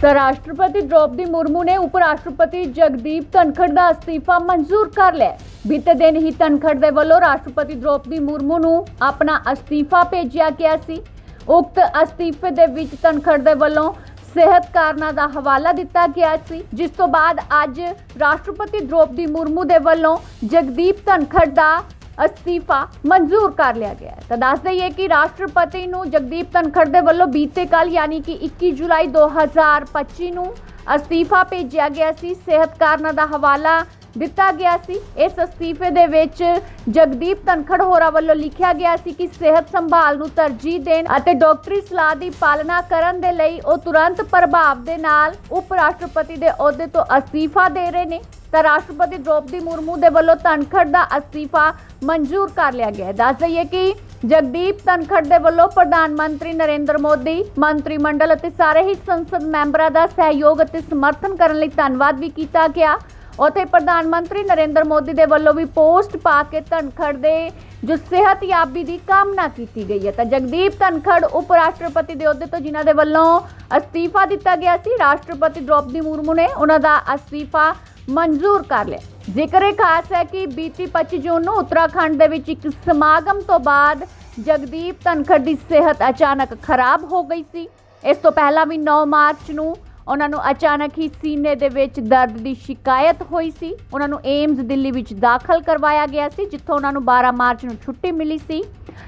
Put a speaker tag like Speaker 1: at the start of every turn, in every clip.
Speaker 1: ਤਾਂ ਰਾਸ਼ਟਰਪਤੀ ਦ੍ਰੋਪਦੀ ਮੁਰਮੂ ਨੇ ਉਪ ਰਾਸ਼ਟਰਪਤੀ ਜਗਦੀਪ ਧਨਖੜ ਦਾ ਅਸਤੀਫਾ ਮਨਜ਼ੂਰ ਕਰ ਲਿਆ। ਬੀਤੇ ਦਿਨ ਹੀ ਧਨਖੜ ਦੇ ਵੱਲੋਂ ਰਾਸ਼ਟਰਪਤੀ ਦ੍ਰੋਪਦੀ ਮੁਰਮੂ ਨੂੰ ਆਪਣਾ ਅਸਤੀਫਾ ਭੇਜਿਆ ਗਿਆ ਸੀ। ਉਕਤ ਅਸਤੀਫੇ ਦੇ ਵਿੱਚ ਧਨਖੜ ਦੇ ਵੱਲੋਂ ਸਿਹਤ ਕਾਰਨਾਂ ਦਾ ਹਵਾਲਾ ਦਿੱਤਾ ਗਿਆ ਸੀ, ਜਿਸ ਤੋਂ ਬਾਅਦ ਅੱਜ ਰਾਸ਼ਟਰਪਤੀ ਦ੍ਰੋਪਦੀ ਮੁਰਮੂ ਦੇ ਵੱਲੋਂ ਜਗਦੀਪ ਧਨਖੜ ਦਾ ਅਸਤੀਫਾ ਮਨਜ਼ੂਰ ਕਰ ਲਿਆ ਗਿਆ ਹੈ। ਤਾਂ ਦੱਸ ਦਈਏ ਕਿ ਰਾਸ਼ਟਰਪਤੀ ਨੂੰ ਜਗਦੀਪ ਧਨਖੜ ਦੇ ਵੱਲੋਂ ਬੀਤੇ ਕੱਲ ਯਾਨੀ ਕਿ 21 ਜੁਲਾਈ 2025 ਨੂੰ ਅਸਤੀਫਾ ਭੇਜਿਆ ਗਿਆ ਸੀ। ਸਿਹਤ ਕਾਰਨਾਂ ਦਾ ਹਵਾਲਾ ਦਿੱਤਾ ਗਿਆ ਸੀ। ਇਸ ਅਸਤੀਫੇ ਦੇ ਵਿੱਚ ਜਗਦੀਪ ਧਨਖੜ ਹੋਰਾਂ ਵੱਲੋਂ ਲਿਖਿਆ ਗਿਆ ਸੀ ਕਿ ਸਿਹਤ ਸੰਭਾਲ ਨੂੰ ਤਰਜੀਹ ਦੇਣ ਅਤੇ ਡਾਕਟਰੀ ਸਲਾਹ ਦੀ ਪਾਲਣਾ ਕਰਨ ਦੇ ਲਈ ਉਹ ਤੁਰੰਤ ਪ੍ਰਭਾਵ ਦੇ ਨਾਲ ਉਪ ਰਾਸ਼ਟਰਪਤੀ ਦੇ ਅਹੁਦੇ ਤੋਂ ਅਸਤੀਫਾ ਦੇ ਰਹੇ ਨੇ। ਤਾਂ ਰਾਸ਼ਟਰਪਤੀ ਦ੍ਰੋਪਦੀ ਮੁਰਮੂ ਦੇ ਵੱਲੋਂ ਧਨਖੜ ਦਾ ਅਸਤੀਫਾ ਮਨਜ਼ੂਰ ਕਰ ਲਿਆ ਗਿਆ ਹੈ। ਦੱਸ ਦਈਏ ਕਿ ਜਗਦੀਪ ਧਨਖੜ ਦੇ ਵੱਲੋਂ ਪ੍ਰਧਾਨ ਮੰਤਰੀ ਨਰਿੰਦਰ ਮੋਦੀ, ਮੰਤਰੀ ਮੰਡਲ ਅਤੇ ਸਾਰੇ ਹੀ ਸੰਸਦ ਮੈਂਬਰਾਂ ਦਾ ਸਹਿਯੋਗ ਅਤੇ ਸਮਰਥਨ ਕਰਨ ਲਈ ਧੰਨਵਾਦ ਵੀ ਕੀਤਾ ਗਿਆ। ਉੱਥੇ ਪ੍ਰਧਾਨ ਮੰਤਰੀ ਨਰਿੰਦਰ ਮੋਦੀ ਦੇ ਵੱਲੋਂ ਵੀ ਪੋਸਟ ਪਾ ਕੇ ਧਨਖੜ ਦੇ ਜੋ ਸਿਹਤਯਾਬੀ ਦੀ ਕਾਮਨਾ ਕੀਤੀ ਗਈ ਹੈ। ਤਾਂ ਜਗਦੀਪ ਧਨਖੜ ਉਪ ਰਾਸ਼ਟਰਪਤੀ ਦੇ ਅਹੁਦੇ ਤੋਂ ਜਿਨ੍ਹਾਂ ਦੇ ਵੱਲੋਂ ਅਸਤੀਫਾ ਦਿੱਤਾ ਗਿਆ ਸੀ, ਰਾਸ਼ਟਰਪਤੀ ਦ੍ਰੋਪਦੀ ਮੁਰਮੂ ਨੇ ਉਹਨਾਂ ਦਾ ਅਸਤੀਫਾ ਮਨਜ਼ੂਰ ਕਰ ਲਿਆ ਜ਼ਿਕਰ ਇਹ ਖਾਸ ਹੈ ਕਿ ਬੀਤੀ 25 ਜੂਨ ਨੂੰ ਉੱਤਰਾਖੰਡ ਦੇ ਵਿੱਚ ਇੱਕ ਸਮਾਗਮ ਤੋਂ ਬਾਅਦ ਜਗਦੀਪ ਧਨਖੜ ਦੀ ਸਿਹਤ ਅਚਾਨਕ ਖਰਾਬ ਹੋ ਗਈ ਸੀ ਇਸ ਤੋਂ ਪਹਿਲਾਂ ਵੀ 9 ਮਾਰਚ ਨੂੰ ਉਹਨਾਂ ਨੂੰ ਅਚਾਨਕ ਹੀ ਸੀਨੇ ਦੇ ਵਿੱਚ ਦਰਦ ਦੀ ਸ਼ਿਕਾਇਤ ਹੋਈ ਸੀ ਉਹਨਾਂ ਨੂੰ ਏਮਜ਼ ਦਿੱਲੀ ਵਿੱਚ ਦਾਖਲ ਕਰਵਾਇਆ ਗਿਆ ਸੀ ਜਿੱਥੋਂ ਉਹਨਾਂ ਨੂੰ 12 ਮਾਰਚ ਨੂੰ ਛੁੱਟੀ ਮਿਲੀ ਸੀ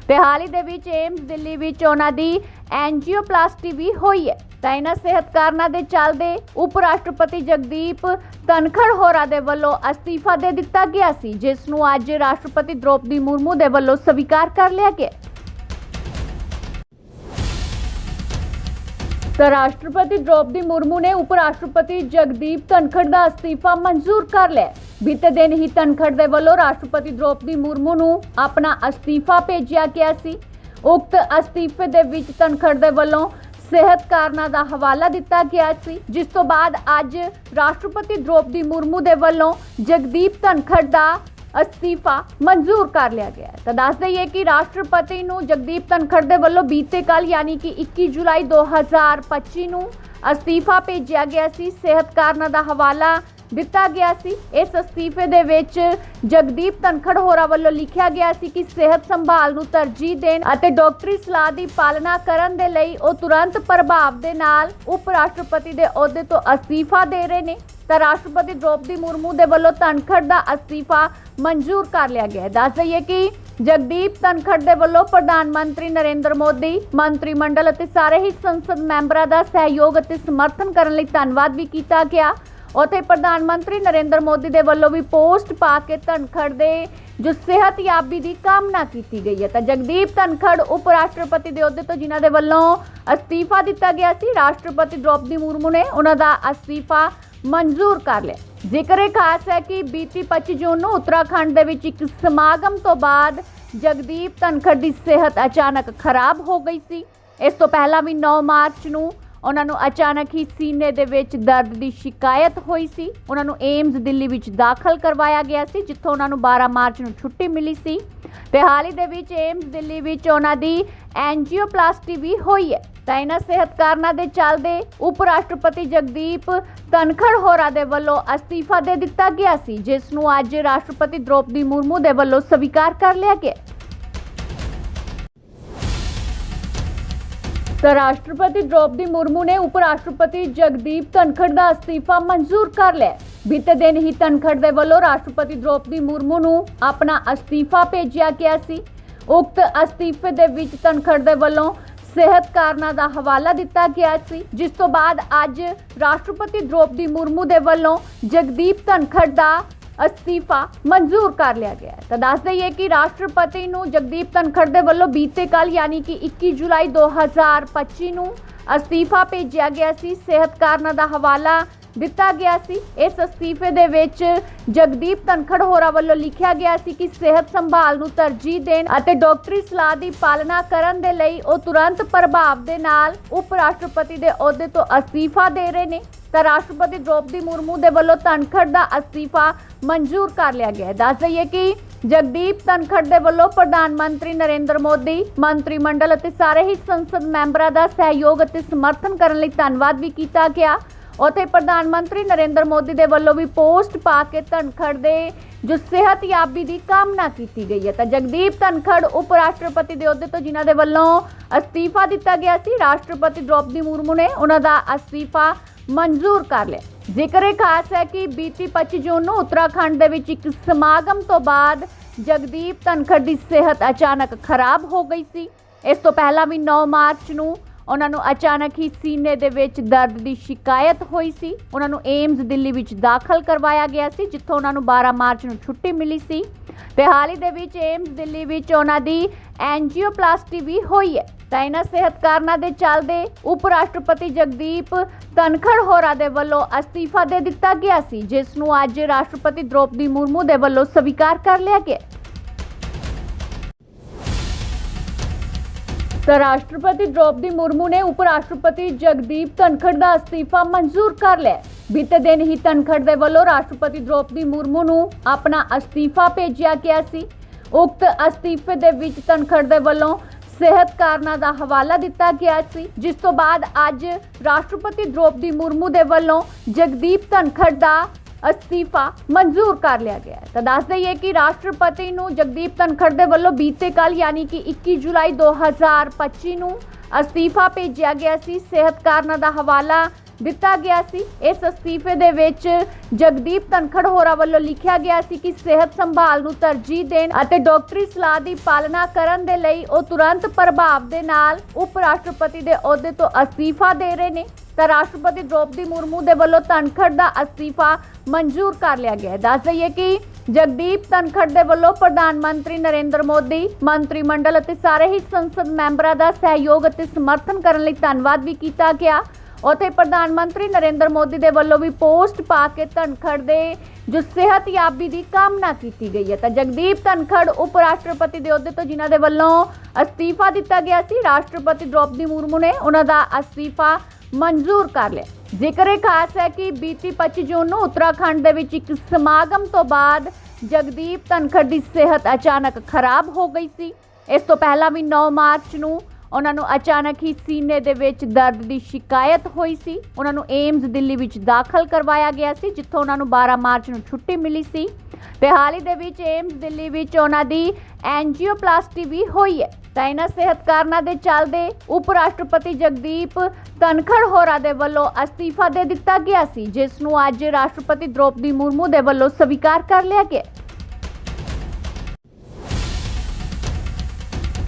Speaker 1: ਤੇ ਹਾਲ ਹੀ ਦੇ ਵਿੱਚ ਏਮਜ਼ ਦਿੱਲੀ ਵਿੱਚ ਉਹਨਾਂ ਦੀ ਐਂਜੀਓਪਲਾਸਟੀ ਵੀ ਹੋਈ ਹੈ ਤਾਂ ਇਹਨਾਂ ਸਿਹਤ ਕਾਰਨਾਂ ਦੇ ਚੱਲਦੇ ਉਪ ਰਾਸ਼ਟਰਪਤੀ ਜਗਦੀਪ ਧਨਖੜ ਹੋਰਾਂ ਦੇ ਵੱਲੋਂ ਅਸਤੀਫਾ ਦੇ ਦਿੱਤਾ ਗਿਆ ਸੀ, ਜਿਸ ਨੂੰ ਅੱਜ ਰਾਸ਼ਟਰਪਤੀ ਦ੍ਰੋਪਦੀ ਮੁਰਮੂ ਦੇ ਵੱਲੋਂ ਸਵੀਕਾਰ ਕਰ ਲਿਆ ਗਿਆ। ਤਾਂ ਰਾਸ਼ਟਰਪਤੀ ਦ੍ਰੋਪਦੀ ਮੁਰਮੂ ਨੇ ਉਪ ਰਾਸ਼ਟਰਪਤੀ ਜਗਦੀਪ ਧਨਖੜ ਦਾ ਅਸਤੀਫਾ ਮਨਜ਼ੂਰ ਕਰ ਲਿਆ। ਬੀਤੇ ਦਿਨ ਹੀ ਧਨਖੜ ਦੇ ਵੱਲੋਂ ਰਾਸ਼ਟਰਪਤੀ ਦ੍ਰੋਪਦੀ ਮੁਰਮੂ ਨੂੰ ਆਪਣਾ ਅਸਤੀਫਾ ਭੇਜਿਆ ਗਿਆ ਸੀ। ਉਕਤ ਅਸਤੀਫੇ ਦੇ ਵਿੱਚ ਧਨਖੜ ਦੇ ਵੱਲੋਂ ਸਿਹਤ ਕਾਰਨਾਂ ਦਾ ਹਵਾਲਾ ਦਿੱਤਾ ਗਿਆ ਸੀ, ਜਿਸ ਤੋਂ ਬਾਅਦ ਅੱਜ ਰਾਸ਼ਟਰਪਤੀ ਦ੍ਰੋਪਦੀ ਮੁਰਮੂ ਦੇ ਵੱਲੋਂ ਜਗਦੀਪ ਧਨਖੜ ਦਾ ਅਸਤੀਫਾ ਮਨਜ਼ੂਰ ਕਰ ਲਿਆ ਗਿਆ ਤਾਂ ਦੱਸ ਦਈਏ ਕਿ ਰਾਸ਼ਟਰਪਤੀ ਨੂੰ ਜਗਦੀਪ ਧਨਖੜ ਦੇ ਵੱਲੋਂ ਬੀਤੇ ਕੱਲ ਯਾਨੀ ਕਿ 21 ਜੁਲਾਈ 2025 ਨੂੰ ਅਸਤੀਫਾ ਭੇਜਿਆ ਗਿਆ ਸੀ। ਸਿਹਤ ਕਾਰਨਾਂ ਦਾ ਹਵਾਲਾ ਦਿੱਤਾ ਗਿਆ ਸੀ। ਇਸ ਅਸਤੀਫੇ ਦੇ ਵਿੱਚ ਜਗਦੀਪ ਧਨਖੜ ਹੋਰਾਂ ਵੱਲੋਂ ਲਿਖਿਆ ਗਿਆ ਸੀ ਕਿ ਸਿਹਤ ਸੰਭਾਲ ਨੂੰ ਤਰਜੀਹ ਦੇਣ ਅਤੇ ਡਾਕਟਰੀ ਸਲਾਹ ਦੀ ਪਾਲਣਾ ਕਰਨ ਦੇ ਲਈ ਉਹ ਤੁਰੰਤ ਪ੍ਰਭਾਵ ਦੇ ਨਾਲ ਉਪ ਰਾਸ਼ਟਰਪਤੀ ਦੇ ਅਹੁਦੇ ਤੋਂ ਅਸਤੀਫਾ ਦੇ ਰਹੇ ਨੇ। ਤਾਂ ਰਾਸ਼ਟਰਪਤੀ ਦ੍ਰੋਪਦੀ ਮੁਰਮੂ ਦੇ ਵੱਲੋਂ ਧਨਖੜ ਦਾ ਅਸਤੀਫਾ ਮਨਜ਼ੂਰ ਕਰ ਲਿਆ ਗਿਆ ਹੈ। ਦੱਸ ਦਈਏ ਕਿ ਜਗਦੀਪ ਧਨਖੜ ਦੇ ਵੱਲੋਂ ਪ੍ਰਧਾਨ ਮੰਤਰੀ ਨਰਿੰਦਰ ਮੋਦੀ, ਮੰਤਰੀ ਮੰਡਲ ਅਤੇ ਸਾਰੇ ਹੀ ਸੰਸਦ ਮੈਂਬਰਾਂ ਦਾ ਸਹਿਯੋਗ ਅਤੇ ਸਮਰਥਨ ਕਰਨ ਲਈ ਧੰਨਵਾਦ ਵੀ ਕੀਤਾ ਗਿਆ। ਉੱਥੇ ਪ੍ਰਧਾਨ ਮੰਤਰੀ ਨਰਿੰਦਰ ਮੋਦੀ ਦੇ ਵੱਲੋਂ ਵੀ ਪੋਸਟ ਪਾ ਕੇ ਧਨਖੜ ਦੇ ਜੋ ਸਿਹਤਯਾਬੀ ਦੀ ਕਾਮਨਾ ਕੀਤੀ ਗਈ ਹੈ। ਤਾਂ ਜਗਦੀਪ ਧਨਖੜ ਉਪ ਰਾਸ਼ਟਰਪਤੀ ਦੇ ਅਹੁਦੇ ਤੋਂ ਜਿਨ੍ਹਾਂ ਦੇ ਵੱਲੋਂ ਅਸਤੀਫਾ ਦਿੱਤਾ ਗਿਆ ਸੀ, ਰਾਸ਼ਟਰਪਤੀ ਦ੍ਰੋਪਦੀ ਮੁਰਮੂ ਨੇ ਉਹਨਾਂ ਦਾ ਅਸਤੀਫਾ ਮਨਜ਼ੂਰ ਕਰ ਲਿਆ। ਜ਼ਿਕਰ ਇਹ ਖਾਸ ਹੈ ਕਿ ਬੀਤੀ 25 ਜੂਨ ਨੂੰ ਉੱਤਰਾਖੰਡ ਦੇ ਵਿੱਚ ਇੱਕ ਸਮਾਗਮ ਤੋਂ ਬਾਅਦ ਜਗਦੀਪ ਧਨਖੜ ਦੀ ਸਿਹਤ ਅਚਾਨਕ ਖਰਾਬ ਹੋ ਗਈ ਸੀ। ਇਸ ਤੋਂ ਪਹਿਲਾਂ ਵੀ 9 ਮਾਰਚ ਨੂੰ ਉਹਨਾਂ ਨੂੰ ਅਚਾਨਕ ਹੀ ਸੀਨੇ ਦੇ ਵਿੱਚ ਦਰਦ ਦੀ ਸ਼ਿਕਾਇਤ ਹੋਈ ਸੀ। ਉਹਨਾਂ ਨੂੰ ਏਮਜ਼ ਦਿੱਲੀ ਵਿੱਚ ਦਾਖਲ ਕਰਵਾਇਆ ਗਿਆ ਸੀ, ਜਿੱਥੋਂ ਉਹਨਾਂ ਨੂੰ 12 ਮਾਰਚ ਨੂੰ ਛੁੱਟੀ ਮਿਲੀ ਸੀ। ਤੇ ਹਾਲ ਹੀ ਦੇ ਵਿੱਚ ਏਮਜ਼ ਦਿੱਲੀ ਵਿੱਚ ਉਹਨਾਂ ਦੀ ਐਂਜੀਓਪਲਾਸਟੀ ਵੀ ਹੋਈ ਹੈ। ਤਾਂ ਇਹਨਾਂ ਸਿਹਤ ਕਾਰਨਾਂ ਦੇ ਚੱਲਦੇ ਉਪ ਰਾਸ਼ਟਰਪਤੀ ਜਗਦੀਪ ਧਨਖੜ ਹੋਰਾਂ ਦੇ ਵੱਲੋਂ ਅਸਤੀਫਾ ਦੇ ਦਿੱਤਾ ਗਿਆ ਸੀ, ਜਿਸ ਨੂੰ ਅੱਜ ਰਾਸ਼ਟਰਪਤੀ ਦ੍ਰੋਪਦੀ ਮੁਰਮੂ ਦੇ ਵੱਲੋਂ ਸਵੀਕਾਰ ਕਰ ਲਿਆ ਗਿਆ। ਤਾਂ ਰਾਸ਼ਟਰਪਤੀ ਦ੍ਰੋਪਦੀ ਮੁਰਮੂ ਨੇ ਉਪ ਰਾਸ਼ਟਰਪਤੀ ਜਗਦੀਪ ਧਨਖੜ ਦਾ ਅਸਤੀਫਾ ਮਨਜ਼ੂਰ ਕਰ ਲਿਆ। ਬੀਤੇ ਦਿਨ ਹੀ ਧਨਖੜ ਦੇ ਵੱਲੋਂ ਰਾਸ਼ਟਰਪਤੀ ਦ੍ਰੋਪਦੀ ਮੁਰਮੂ ਨੂੰ ਆਪਣਾ ਅਸਤੀਫਾ ਭੇਜਿਆ ਗਿਆ ਸੀ। ਉਕਤ ਅਸਤੀਫੇ ਦੇ ਵਿੱਚ ਧਨਖੜ ਦੇ ਵੱਲੋਂ ਸਿਹਤ ਕਾਰਨਾਂ ਦਾ ਹਵਾਲਾ ਦਿੱਤਾ ਗਿਆ ਸੀ, ਜਿਸ ਤੋਂ ਬਾਅਦ ਅੱਜ ਰਾਸ਼ਟਰਪਤੀ ਦ੍ਰੋਪਦੀ ਮੁਰਮੂ ਦੇ ਵੱਲੋਂ ਜਗਦੀਪ ਧਨਖੜ ਦਾ ਅਸਤੀਫਾ ਮਨਜ਼ੂਰ ਕਰ ਲਿਆ ਗਿਆ ਹੈ। ਤਾਂ ਦੱਸ ਦਈਏ ਕਿ ਰਾਸ਼ਟਰਪਤੀ ਨੂੰ ਜਗਦੀਪ ਧਨਖੜ ਦੇ ਵੱਲੋਂ ਬੀਤੇ ਕੱਲ ਯਾਨੀ ਕਿ 21 ਜੁਲਾਈ 2025 ਨੂੰ ਅਸਤੀਫਾ ਭੇਜਿਆ ਗਿਆ ਸੀ ਸਿਹਤ ਕਾਰਨਾਂ ਦਾ ਹਵਾਲਾ ਦਿੱਤਾ ਗਿਆ ਸੀ। ਇਸ ਅਸਤੀਫੇ ਦੇ ਵਿੱਚ ਜਗਦੀਪ ਧਨਖੜ ਹੋਰਾਂ ਵੱਲੋਂ ਲਿਖਿਆ ਗਿਆ ਸੀ ਕਿ ਸਿਹਤ ਸੰਭਾਲ ਨੂੰ ਤਰਜੀਹ ਦੇਣ ਅਤੇ ਡਾਕਟਰੀ ਸਲਾਹ ਦੀ ਪਾਲਣਾ ਕਰਨ ਦੇ ਲਈ ਉਹ ਤੁਰੰਤ ਪ੍ਰਭਾਵ ਦੇ ਨਾਲ ਉਪ ਰਾਸ਼ਟਰਪਤੀ ਦੇ ਅਹੁਦੇ ਤੋਂ ਅਸਤੀਫਾ ਦੇ ਰਹੇ ਨੇ। ਤਾਂ ਰਾਸ਼ਟਰਪਤੀ ਦ੍ਰੋਪਦੀ ਮੁਰਮੂ ਦੇ ਵੱਲੋਂ ਧਨਖੜ ਦਾ ਅਸਤੀਫਾ ਮਨਜ਼ੂਰ ਕਰ ਲਿਆ ਗਿਆ ਹੈ। ਦੱਸ ਦਈਏ ਕਿ ਜਗਦੀਪ ਧਨਖੜ ਦੇ ਵੱਲੋਂ ਪ੍ਰਧਾਨ ਮੰਤਰੀ ਨਰਿੰਦਰ ਮੋਦੀ, ਮੰਤਰੀ ਮੰਡਲ ਅਤੇ ਸਾਰੇ ਹੀ ਸੰਸਦ ਮੈਂਬਰਾਂ ਦਾ ਸਹਿਯੋਗ ਅਤੇ ਸਮਰਥਨ ਕਰਨ ਲਈ ਧੰਨਵਾਦ ਵੀ ਕੀਤਾ ਗਿਆ। ਉੱਥੇ ਪ੍ਰਧਾਨ ਮੰਤਰੀ ਨਰਿੰਦਰ ਮੋਦੀ ਦੇ ਵੱਲੋਂ ਵੀ ਪੋਸਟ ਪਾ ਕੇ ਧਨਖੜ ਦੇ ਜੋ ਸਿਹਤਯਾਬੀ ਦੀ ਕਾਮਨਾ ਕੀਤੀ ਗਈ ਹੈ। ਤਾਂ ਜਗਦੀਪ ਧਨਖੜ ਉਪ ਰਾਸ਼ਟਰਪਤੀ ਦੇ ਅਹੁਦੇ ਤੋਂ ਜਿਨ੍ਹਾਂ ਦੇ ਵੱਲੋਂ ਅਸਤੀਫਾ ਦਿੱਤਾ ਗਿਆ ਸੀ, ਰਾਸ਼ਟਰਪਤੀ ਦ੍ਰੋਪਦੀ ਮੁਰਮੂ ਨੇ ਉਹਨਾਂ ਦਾ ਅਸਤੀਫਾ ਮਨਜ਼ੂਰ ਕਰ ਲਿਆ। ਜ਼ਿਕਰ ਇਹ ਖਾਸ ਹੈ ਕਿ ਬੀਤੀ 25 ਜੂਨ ਨੂੰ ਉੱਤਰਾਖੰਡ ਦੇ ਵਿੱਚ ਇੱਕ ਸਮਾਗਮ ਤੋਂ ਬਾਅਦ ਜਗਦੀਪ ਧਨਖੜ ਦੀ ਸਿਹਤ ਅਚਾਨਕ ਖਰਾਬ ਹੋ ਗਈ ਸੀ। ਇਸ ਤੋਂ ਪਹਿਲਾਂ ਵੀ 9 ਮਾਰਚ ਨੂੰ ਉਹਨਾਂ ਨੂੰ ਅਚਾਨਕ ਹੀ ਸੀਨੇ ਦੇ ਵਿੱਚ ਦਰਦ ਦੀ ਸ਼ਿਕਾਇਤ ਹੋਈ ਸੀ। ਉਹਨਾਂ ਨੂੰ ਏਮਜ਼, ਦਿੱਲੀ ਵਿੱਚ ਦਾਖਲ ਕਰਵਾਇਆ ਗਿਆ ਸੀ, ਜਿੱਥੋਂ ਉਹਨਾਂ ਨੂੰ 12 ਮਾਰਚ ਨੂੰ ਛੁੱਟੀ ਮਿਲੀ ਸੀ। ਤੇ ਹਾਲ ਹੀ ਦੇ ਵਿੱਚ ਏਮਜ਼, ਦਿੱਲੀ ਵਿੱਚ ਉਹਨਾਂ ਦੀ ਐਂਜੀਓਪਲਾਸਟੀ ਵੀ ਹੋਈ ਹੈ। ਤਾਂ ਇਹਨਾਂ ਸਿਹਤ ਕਾਰਨਾਂ ਦੇ ਚੱਲਦੇ ਉਪ ਰਾਸ਼ਟਰਪਤੀ ਜਗਦੀਪ ਧਨਖੜ ਹੋਰਾਂ ਦੇ ਵੱਲੋਂ ਅਸਤੀਫਾ ਦੇ ਦਿੱਤਾ ਗਿਆ ਸੀ, ਜਿਸ ਨੂੰ ਅੱਜ ਰਾਸ਼ਟਰਪਤੀ ਦ੍ਰੋਪਦੀ ਮੁਰਮੂ ਦੇ ਵੱਲੋਂ ਸਵੀਕਾਰ ਕਰ ਲਿਆ ਗਿਆ। ਤਾਂ ਰਾਸ਼ਟਰਪਤੀ ਦ੍ਰੋਪਦੀ ਮੁਰਮੂ ਨੇ ਉਪ ਰਾਸ਼ਟਰਪਤੀ ਜਗਦੀਪ ਧਨਖੜ ਦਾ ਅਸਤੀਫਾ ਮਨਜ਼ੂਰ ਕਰ ਲਿਆ। ਬੀਤੇ ਦਿਨ ਹੀ ਧਨਖੜ ਦੇ ਵੱਲੋਂ ਰਾਸ਼ਟਰਪਤੀ ਦ੍ਰੋਪਦੀ ਮੁਰਮੂ ਨੂੰ ਆਪਣਾ ਅਸਤੀਫਾ ਭੇਜਿਆ ਗਿਆ ਸੀ। ਉਕਤ ਅਸਤੀਫੇ ਦੇ ਵਿੱਚ ਧਨਖੜ ਦੇ ਵੱਲੋਂ ਸਿਹਤ ਕਾਰਨਾਂ ਦਾ ਹਵਾਲਾ ਦਿੱਤਾ ਗਿਆ ਸੀ, ਜਿਸ ਤੋਂ ਬਾਅਦ ਅੱਜ ਰਾਸ਼ਟਰਪਤੀ ਦ੍ਰੋਪਦੀ ਮੁਰਮੂ ਦੇ ਵੱਲੋਂ ਜਗਦੀਪ ਧਨਖੜ ਦਾ ਅਸਤੀਫਾ ਮਨਜ਼ੂਰ ਕਰ ਲਿਆ ਗਿਆ ਹੈ। ਤਾਂ ਦੱਸ ਦਈਏ ਕਿ ਰਾਸ਼ਟਰਪਤੀ ਨੂੰ ਜਗਦੀਪ ਧਨਖੜ ਦੇ ਵੱਲੋਂ ਬੀਤੇ ਕੱਲ ਯਾਨੀ ਕਿ 21 ਜੁਲਾਈ 2025 ਨੂੰ ਅਸਤੀਫਾ ਭੇਜਿਆ ਗਿਆ ਸੀ। ਸਿਹਤ ਕਾਰਨਾਂ ਦਾ ਹਵਾਲਾ ਦਿੱਤਾ ਗਿਆ ਸੀ। ਇਸ ਅਸਤੀਫੇ ਦੇ ਵਿੱਚ ਜਗਦੀਪ ਧਨਖੜ ਹੋਰਾਂ ਵੱਲੋਂ ਲਿਖਿਆ ਗਿਆ ਸੀ ਕਿ ਸਿਹਤ ਸੰਭਾਲ ਨੂੰ ਤਰਜੀਹ ਦੇਣ ਅਤੇ ਡਾਕਟਰੀ ਸਲਾਹ ਦੀ ਪਾਲਣਾ ਕਰਨ ਦੇ ਲਈ ਉਹ ਤੁਰੰਤ ਪ੍ਰਭਾਵ ਦੇ ਨਾਲ ਉਪ ਰਾਸ਼ਟਰਪਤੀ ਦੇ ਅਹੁਦੇ ਤੋਂ ਅਸਤੀਫਾ ਦੇ ਰਹੇ ਨੇ। ਤਾਂ ਰਾਸ਼ਟਰਪਤੀ ਦ੍ਰੋਪਦੀ ਮੁਰਮੂ ਦੇ ਵੱਲੋਂ ਧਨਖੜ ਦਾ ਅਸਤੀਫਾ ਮਨਜ਼ੂਰ ਕਰ ਲਿਆ ਗਿਆ ਹੈ। ਦੱਸ ਦਈਏ ਕਿ ਜਗਦੀਪ ਧਨਖੜ ਦੇ ਵੱਲੋਂ ਪ੍ਰਧਾਨ ਮੰਤਰੀ ਨਰਿੰਦਰ ਮੋਦੀ, ਮੰਤਰੀ ਮੰਡਲ ਅਤੇ ਸਾਰੇ ਹੀ ਸੰਸਦ ਮੈਂਬਰਾਂ ਦਾ ਸਹਿਯੋਗ ਅਤੇ ਸਮਰਥਨ ਕਰਨ ਲਈ ਧੰਨਵਾਦ ਵੀ ਕੀਤਾ ਗਿਆ। ਉੱਥੇ ਪ੍ਰਧਾਨ ਮੰਤਰੀ ਨਰਿੰਦਰ ਮੋਦੀ ਦੇ ਵੱਲੋਂ ਵੀ ਪੋਸਟ ਪਾ ਕੇ ਧਨਖੜ ਦੇ ਜੋ ਸਿਹਤਯਾਬੀ ਦੀ ਕਾਮਨਾ ਕੀਤੀ ਗਈ ਹੈ। ਤਾਂ ਜਗਦੀਪ ਧਨਖੜ ਉਪ ਰਾਸ਼ਟਰਪਤੀ ਦੇ ਅਹੁਦੇ ਤੋਂ ਜਿਨ੍ਹਾਂ ਦੇ ਵੱਲੋਂ ਅਸਤੀਫਾ ਦਿੱਤਾ ਗਿਆ ਸੀ, ਰਾਸ਼ਟਰਪਤੀ ਦ੍ਰੋਪਦੀ ਮੁਰਮੂ ਨੇ ਉਹਨਾਂ ਦਾ ਅਸਤੀਫਾ ਮਨਜ਼ੂਰ ਕਰ ਲਿਆ। ਜ਼ਿਕਰ ਇਹ ਖਾਸ ਹੈ ਕਿ ਬੀਤੀ 25 ਜੂਨ ਨੂੰ ਉੱਤਰਾਖੰਡ ਦੇ ਵਿੱਚ ਇੱਕ ਸਮਾਗਮ ਤੋਂ ਬਾਅਦ ਜਗਦੀਪ ਧਨਖੜ ਦੀ ਸਿਹਤ ਅਚਾਨਕ ਖਰਾਬ ਹੋ ਗਈ ਸੀ। ਇਸ ਤੋਂ ਪਹਿਲਾਂ ਵੀ 9 ਮਾਰਚ ਨੂੰ ਉਹਨਾਂ ਨੂੰ ਅਚਾਨਕ ਹੀ ਸੀਨੇ ਦੇ ਵਿੱਚ ਦਰਦ ਦੀ ਸ਼ਿਕਾਇਤ ਹੋਈ ਸੀ। ਉਹਨਾਂ ਨੂੰ ਏਮਜ਼ ਦਿੱਲੀ ਵਿੱਚ ਦਾਖਲ ਕਰਵਾਇਆ ਗਿਆ ਸੀ, ਜਿੱਥੋਂ ਉਹਨਾਂ ਨੂੰ 12 ਮਾਰਚ ਨੂੰ ਛੁੱਟੀ ਮਿਲੀ ਸੀ। ਤੇ ਹਾਲ ਹੀ ਦੇ ਵਿੱਚ ਏਮਜ਼ ਦਿੱਲੀ ਵਿੱਚ ਉਹਨਾਂ ਦੀ ਐਂਜੀਓਪਲਾਸਟੀ ਵੀ ਹੋਈ ਹੈ। ਤਾਂ ਇਹਨਾਂ ਸਿਹਤ ਕਾਰਨਾਂ ਦੇ ਚੱਲਦੇ ਉਪ ਰਾਸ਼ਟਰਪਤੀ ਜਗਦੀਪ ਧਨਖੜ ਹੋਰਾਂ ਦੇ ਵੱਲੋਂ ਅਸਤੀਫਾ ਦੇ ਦਿੱਤਾ ਗਿਆ ਸੀ, ਜਿਸ ਨੂੰ ਅੱਜ ਰਾਸ਼ਟਰਪਤੀ ਦ੍ਰੋਪਦੀ ਮੁਰਮੂ ਦੇ ਵੱਲੋਂ ਸਵੀਕਾਰ ਕਰ ਲਿਆ ਗਿਆ।